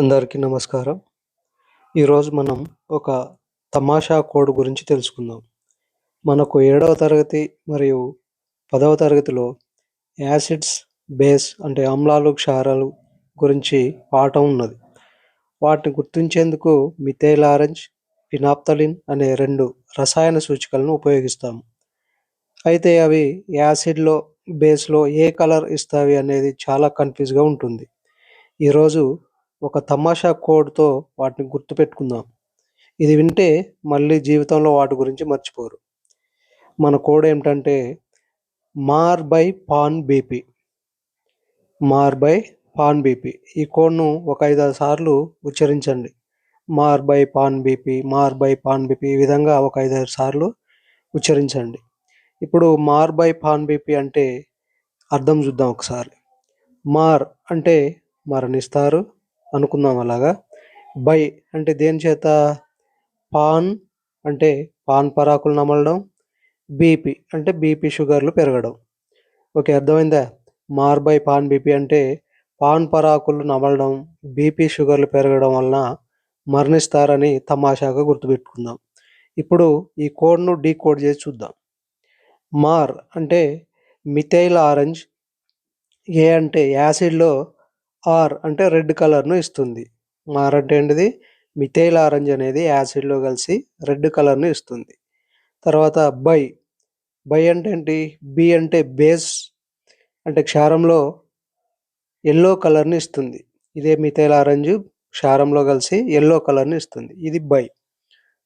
అందరికీ నమస్కారం. ఈరోజు మనం ఒక తమాషా కోడ్ గురించి తెలుసుకుందాం. మనకు ఏడవ తరగతి మరియు పదవ తరగతిలో యాసిడ్స్ బేస్ అంటే ఆమ్లాలు క్షారాలు గురించి పాఠం ఉన్నది. వాటిని గుర్తించేందుకు మిథైల్ ఆరెంజ్ ఫినాప్తలిన్ అనే రెండు రసాయన సూచికలను ఉపయోగిస్తాము. అయితే అవి యాసిడ్లో బేస్లో ఏ కలర్ ఇస్తావి అనేది చాలా కన్ఫ్యూజ్గా ఉంటుంది. ఈరోజు ఒక తమాషా కోడ్తో వాటిని గుర్తుపెట్టుకుందాం. ఇది వింటే మళ్ళీ జీవితంలో వాటి గురించి మర్చిపోరు. మన కోడ్ ఏమిటంటే మార్ బై పాన్ బీపీ. మార్ బై పాన్ బీపీ. ఈ కోడ్ను ఒక ఐదారు సార్లు ఉచ్చరించండి. మార్ బై పాన్ బీపీ మార్ బై పాన్ బీపీ ఈ విధంగా ఒక ఐదారు సార్లు ఉచ్చరించండి. ఇప్పుడు మార్ బై పాన్ బీపీ అంటే అర్థం చూద్దాం ఒకసారి. మార్ అంటే మరణిస్తారు అనుకుందాం అలాగా. బై అంటే దేని చేత? పాన్ అంటే పాన్ పరాకులు నమలడం బీపీ అంటే బీపీ షుగర్లు పెరగడం. ఓకే అర్థమైందా? మార్ బై పాన్ బీపీ అంటే పాన్ పరాకులు నమలడం బీపీ షుగర్లు పెరగడం వలన మరణిస్తారని తమాషాగా గుర్తుపెట్టుకుందాం. ఇప్పుడు ఈ కోడ్ను డీ కోడ్ చేసి చూద్దాం. మార్ అంటే మిథైల్ ఆరెంజ్ ఏ అంటే యాసిడ్లో ఆర్ అంటే రెడ్ కలర్ను ఇస్తుంది. మార్ అంటే ఏంటిది? మిథైల్ ఆరెంజ్ అనేది యాసిడ్లో కలిసి రెడ్ కలర్ను ఇస్తుంది. తర్వాత బై. బై అంటే ఏంటి? బి అంటే బేస్ అంటే క్షారంలో ఎల్లో కలర్ని ఇస్తుంది. ఇదే మిథైల్ ఆరెంజ్ క్షారంలో కలిసి ఎల్లో కలర్ని ఇస్తుంది. ఇది బై.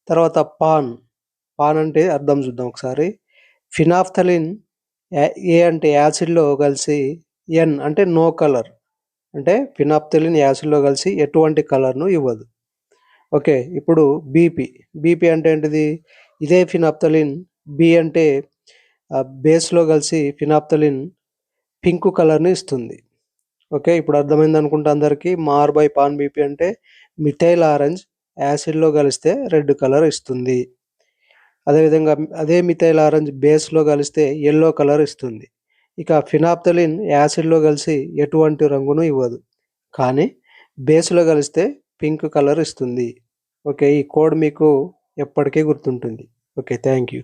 తర్వాత పాన్. పాన్ అంటే అర్థం చూద్దాం ఒకసారి. ఫినాఫ్థలిన్ ఏ అంటే యాసిడ్లో కలిసి ఎన్ అంటే నో కలర్. అంటే ఫినాప్థలిన్ యాసిడ్లో కలిసి ఎటువంటి కలర్ను ఇవ్వదు. ఓకే ఇప్పుడు బీపీ. బీపీ అంటే ఏంటిది? ఇదే ఫినాప్థలిన్. బి అంటే బేస్లో కలిసి ఫినాప్థలిన్ పింక్ కలర్ని ఇస్తుంది. ఓకే ఇప్పుడు అర్థమైంది అనుకుంటా అందరికీ? మార్ బై పాన్ బీపీ అంటే మిథైల్ ఆరెంజ్ యాసిడ్లో కలిస్తే రెడ్ కలర్ ఇస్తుంది. అదేవిధంగా అదే మిథైల్ ఆరెంజ్ బేస్లో కలిస్తే ఎల్లో కలర్ ఇస్తుంది. ఇక ఫినాప్తలిన్ యాసిడ్లో కలిసి ఎటువంటి రంగును ఇవ్వదు. కానీ బేస్లో కలిస్తే పింక్ కలర్ ఇస్తుంది. ఓకే ఈ కోడ్ మీకు ఎప్పటికీ గుర్తుంటుంది. Okay thank you.